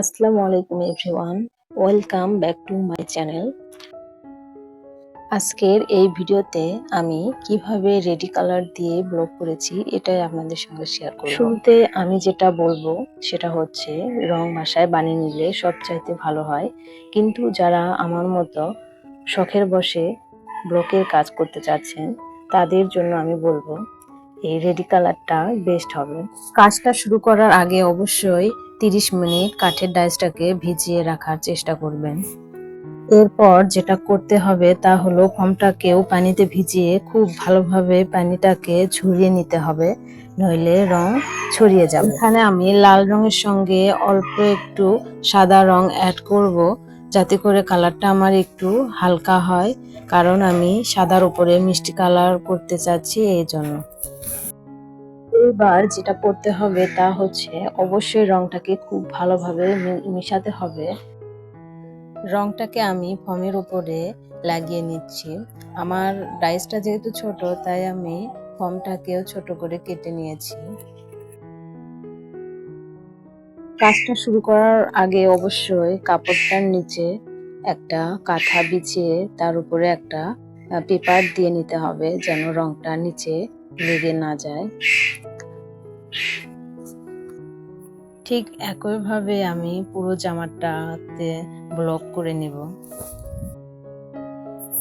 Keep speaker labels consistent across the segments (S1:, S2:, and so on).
S1: আসসালামু আলাইকুম everyone. Welcome back to my channel. আজকের এই ভিডিওতে আমি কীভাবে রেডি কালার দিয়ে ব্লগ করেছি এটাই আপনাদের সঙ্গে শেয়ার করব। শুরুতে আমি যেটা বলব সেটা হচ্ছে, রং ভাষায় বানিয়ে নিলে সবচাইতে ভালো হয়। কিন্তু যারা আমার মতো শখের বসে ব্লকের কাজ করতে চাচ্ছেন, তাদের জন্য আমি বলব, এই রেডি কালারটা বেস্ট হবে। কাজটা শুরু করার আগে অবশ্যই 30 মিনিট কাঠের ডাইসটাকে ভিজিয়ে রাখার চেষ্টা করবেন। এরপর যেটা করতে হবে তা হলো ফর্মটাকেও পানিতে ভিজিয়ে খুব ভালোভাবে পানিটাকে ঝরিয়ে নিতে হবে, নইলে রং ছড়িয়ে যাবে। এখানে আমি লাল রঙের সঙ্গে অল্প একটু সাদা রং অ্যাড করব, যাতে করে কালারটা আমার একটু হালকা হয়, কারণ আমি সাদার উপরে মিষ্টি কালার করতে চাচ্ছি এই জন্য। এবার যেটা করতে হবে তা হচ্ছে অবশ্যই রংটাকে খুব ভালোভাবে মিশাতে হবে। রংটাকে আমি ফর্মের উপরে লাগিয়ে নিচ্ছি। আমার ডাইসটা যেহেতু ছোট, তাই আমি ফর্মটাকেও ছোট করে কেটে নিয়েছি। কাজটা শুরু করার আগে অবশ্যই কাপড়টার নিচে একটা কাঁথা বিছিয়ে তার উপরে একটা পেপার দিয়ে নিতে হবে যেন রংটা নিচে লেগে না যায়। ঠিক একইভাবে আমি পুরো জামাটাতে ব্লক করে নেব।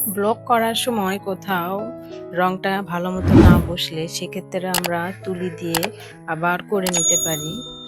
S1: ব্লক করার সময় কোথাও রংটা ভালো মতো না বসলে সেক্ষেত্রে আমরা তুলি দিয়ে আবার করে নিতে পারি।